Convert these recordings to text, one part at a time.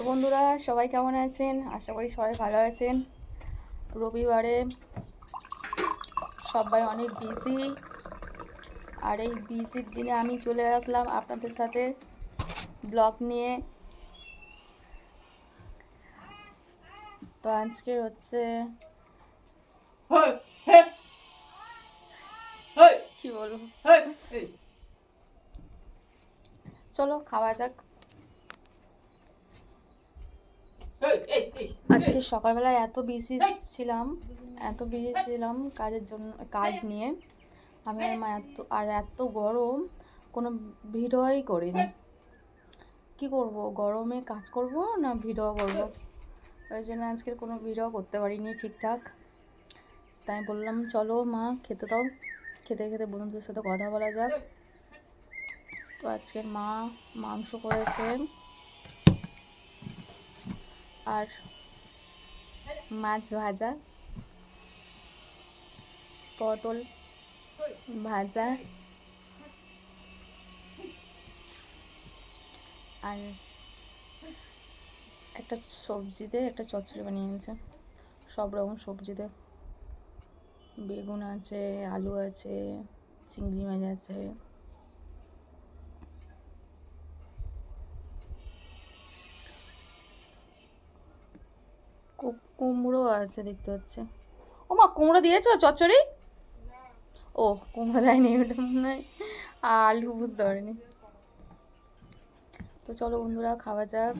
তো বন্ধুরা সবাই কেমন আছেন? আশা করি সবাই ভালো আছেন। রবিবারে সবাই অনেক বিজি আর এই বিজির দিনে আমি চলে আসলাম আপনাদের সাথে ব্লগ নিয়ে। তো আজকে হচ্ছে কি বলব. চলো খাওয়া যাক। আজকে সকালবেলায় এত বিজি ছিলাম এত বিজি ছিলাম কাজের জন্য কাজ নিয়ে। আমি আর মা এত আর এত গরম কোনো ভিডিওই করিনি। কি করব গরমে কাজ করব না ভিডিও করব? ওই জন্য আজকের কোনো ভিডিও করতে পারিনি ঠিকঠাক। তাই বললাম চলো মা খেতে দাও। খেতে খেতে বন্ধুদের সাথে কথা বলা যাক। তো আজকের মা মাংস করেছে। আর মাছ ভাজা, পটল ভাজা আর একটা সবজি দিয়ে একটা চচ্চড়ি বানিয়ে নিয়েছে সব রকম সবজি দিয়ে বেগুন আছে, আলু আছে, চিংড়ি মাছ আছে। কুমড়ো আছে দেখতে হচ্ছে ও মা, কুমড়ো দিয়েছ? চচ্চড়ি? ও, কুমড়ো দেয়নি, ওটা মনে হয় আলু, বুঝতে পারিনি। তো চলো বন্ধুরা, খাওয়া যাক।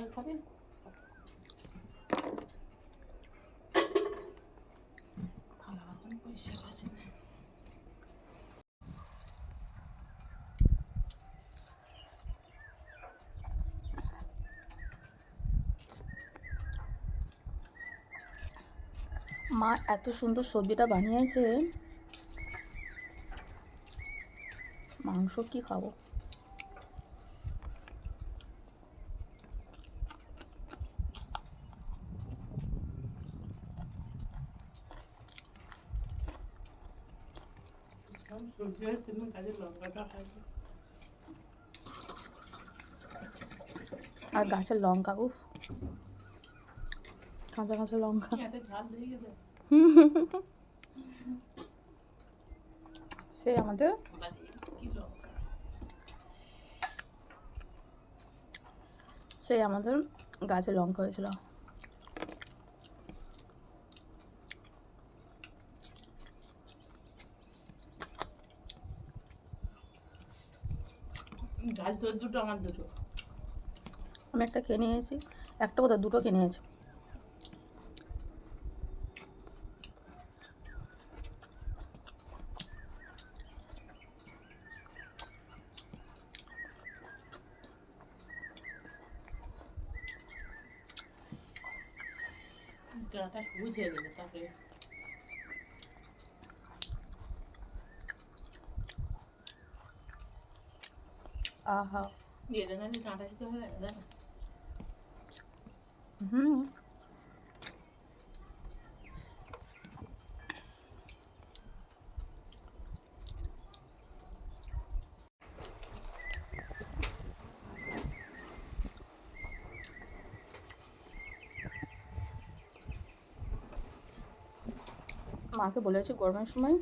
ভালো খাবেন থালা বাসন পরিষ্কার আছে মা এত সুন্দর সবজিটা বানিয়েছে। মাংস কি খাব সব আর গাছের লঙ্কা উফ কাঁচা কাঁচা লঙ্কা। সেই আমাদের সেই আমাদের গাছে লঙ্কা হয়েছিল ঝাল তোর দুটো আমার দুটো। আমি একটা খেয়ে নিয়েছি একটা কোথাও দুটো কিনে নিয়েছি। গাটা সবুজ হয়ে আহা দিয়ে দেন আমি কাঁটা দিতে হয় দেন হুম মাকে বলেছি গরমের সময়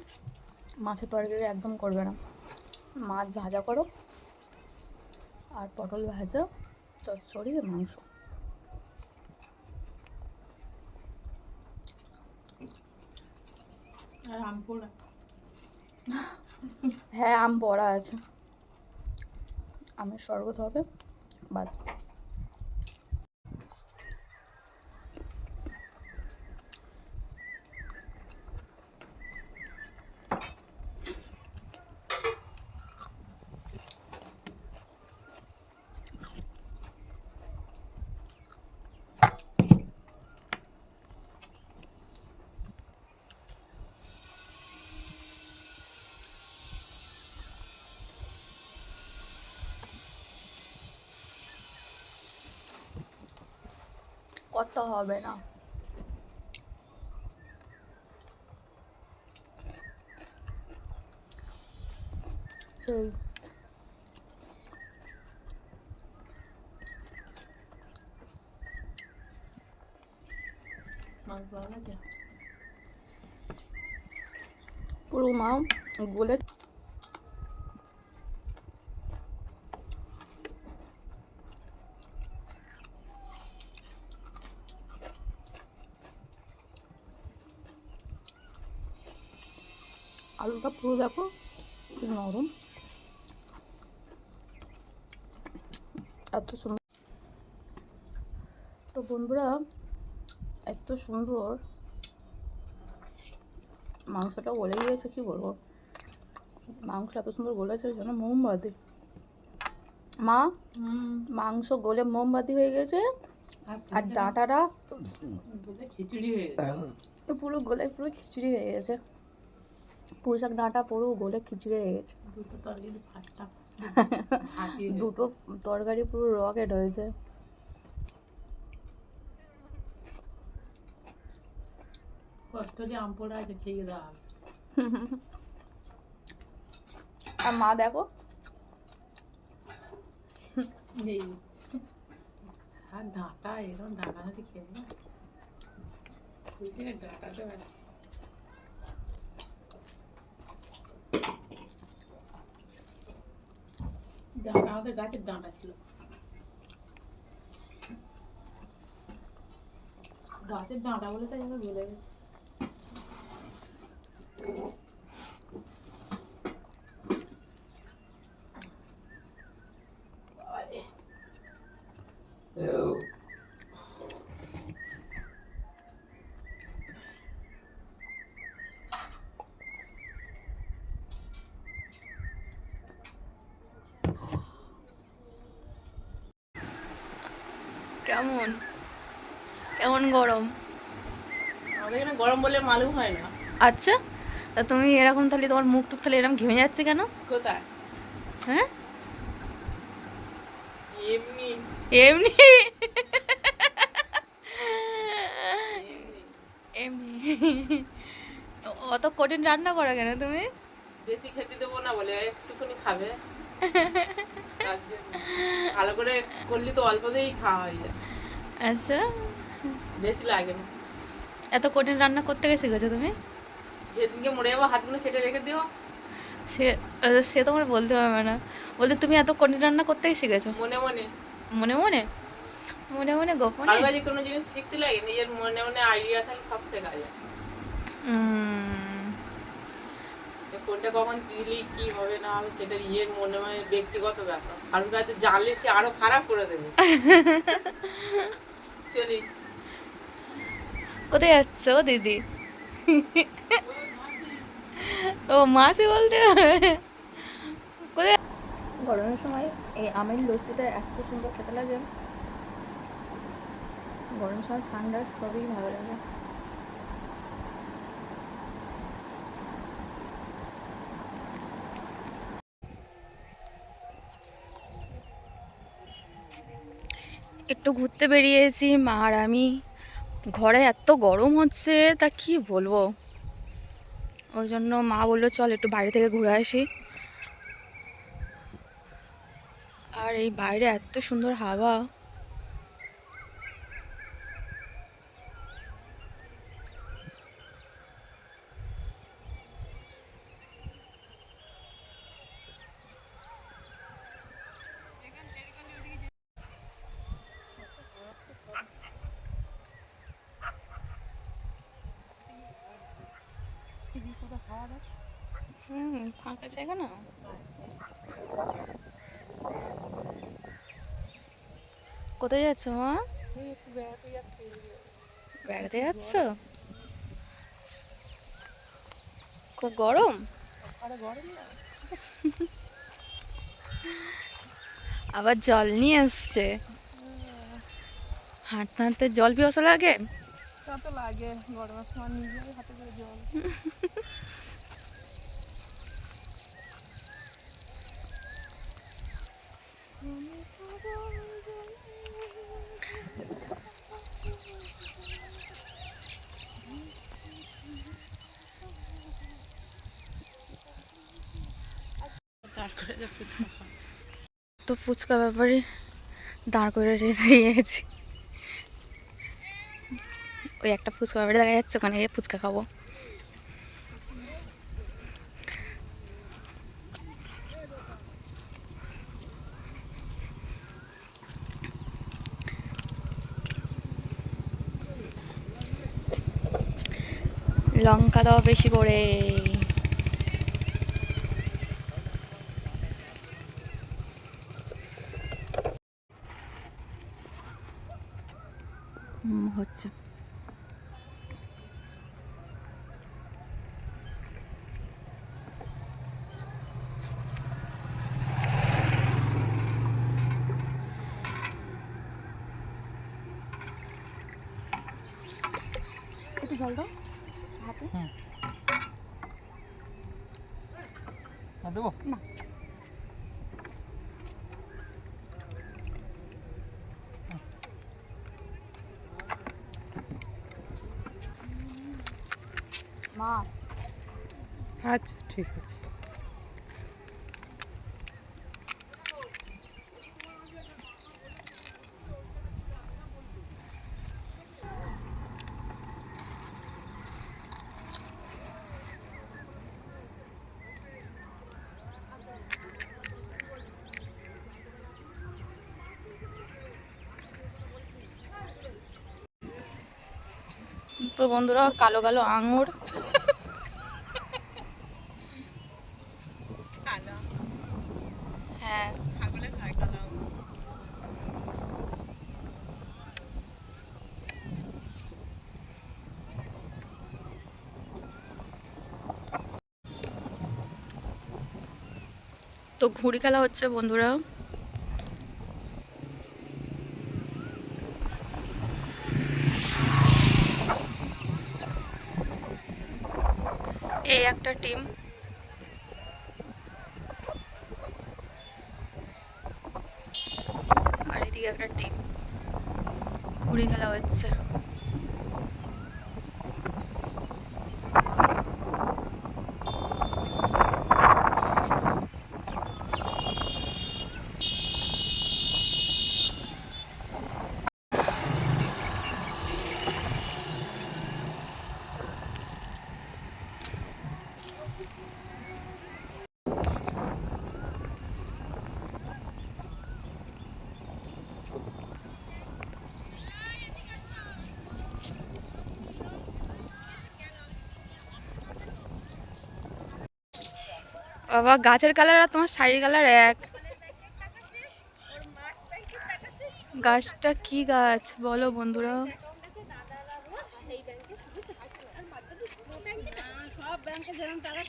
মাছের তরকারি একদম করবে না। মাছ ভাজা করো। আর পটল ভাজা চচ্চড়ি আর মাংস। আর আম পোড়া। হ্যাঁ আম পড়া আছে। আমের শরবত হবে বাস। কথা হবে না। সেই পুরো মা গলে আলুটা পুরো দেখো নরম। এত সুন্দর। তো বন্ধুরা এত সুন্দর। মাংসটা গলে গিয়েছে কি বলব? মাংস এত সুন্দর গলেছে যেন মোমবাতি। মা মাংস গলে মোমবাতি হয়ে গেছে আর ডাঁটাটা খিচুড়ি হয়ে গেছে। পুরো গলে পুরো খিচুড়ি হয়ে গেছে। পুঁই শাক ডাঁটা পুরো গলে খিচুড়ি হয়ে গেছে। দুটো তরকারি পুরো রকেট হয়েছে। আর মা দেখো? আর ডাঁটা এরকম ডাঁটা হাতে খেয়ে বুঝলি ডাঁটা আমাদের গাছের ডাঁটা ছিল গাছের ডাঁটা বলে তাই আমরা গলে গেছে। কেমন? কেমন গরম? আমাদের এখানে গরম বলে মালুম হয় না। আচ্ছা তা তুমি এরকম তাহলে তোমার মুখ টুক তাহলে এরকম ঘেমে যাচ্ছে কেন? কোথায়? হ্যাঁ? এমনি। এমনি? এমনি। অত কঠিন রান্না করো কেন তুমি? বেশি খেতে দেবো না বলে একটুখানি খাবে। ভালো করে করলে তো অল্পতেই খাওয়া হয়ে যায়। আচ্ছা। বেশি লাগে না এত কঠিন রান্না করতে গেছে শিখেছো তুমি? যেদিনকে মরে যাব হাতগুলো কেটে রেখে দিও। সে সে তোমার বলতে হবে না। বলতে তুমি এত কঠিন রান্না করতে শিখেছো মনে মনে। মনে মনে? মনে মনে গোপনে? কারও কোনো জিনিস শিখতে লাগে নিজের মনে মনে আইডিয়া থাকলে সব শেখা যায়। যে কোনটা কখন দিলেই কি হবে না হবে সেটা ইয়ের মনে মনে ব্যক্তিগত ব্যাপার। কারোর কাছে জানলে সে আরও খারাপ করে দেবে। চলি। কোথায় যাচ্ছ দিদি? ও মাসি বলতে কোথায় গরমের সময় এই আমের লস্যিটা এত সুন্দর খেতে লাগে। গরমের সময় ঠান্ডা সবই ভালো লাগে। একটু ঘুরতে বেরিয়ে বেরিয়েছি, মা আর আমি। ঘরে এত গরম হচ্ছে, তা কি বলব? ওই জন্য মা বলল, চল একটু বাইরে থেকে ঘুরে আসি। আর এই বাইরে এত সুন্দর হাওয়া হুম ফাঁকা জায়গা না। কোথায় যাচ্ছ মা? বেড়াতে যাচ্ছ। খুব গরম? আবার জল নিয়ে আসছে। হাঁটতে হাঁটতে জল পিয়াসা লাগে? তা তো লাগে, গরমের সময় নিজেই হাতে করে জল। তো ফুচকা ব্যাপারে দাঁড় করে রেখে দিয়েছি। ওই একটা ফুচকা ব্যাপারে দেখা যাচ্ছে ওখানে গিয়ে ফুচকা খাব। লঙ্কা দাও বেশি করে হুম, হচ্ছে একটু জল দাও হাতে দেবো? না। মা আচ্ছা ঠিক আছে। তো বন্ধুরা কালো কালো আঙুর। হ্যাঁ। তো ঘুড়ি খেলা হচ্ছে বন্ধুরা এই একটা টিম আর এদিকে একটা টিম ঘুড়ি খেলা হচ্ছে বাবা, গাছের কালার আর তোমার শাড়ির কালার এক। গাছটা কি গাছ? বলো বন্ধুরা। সব ব্যাংকে যেরকম টাকা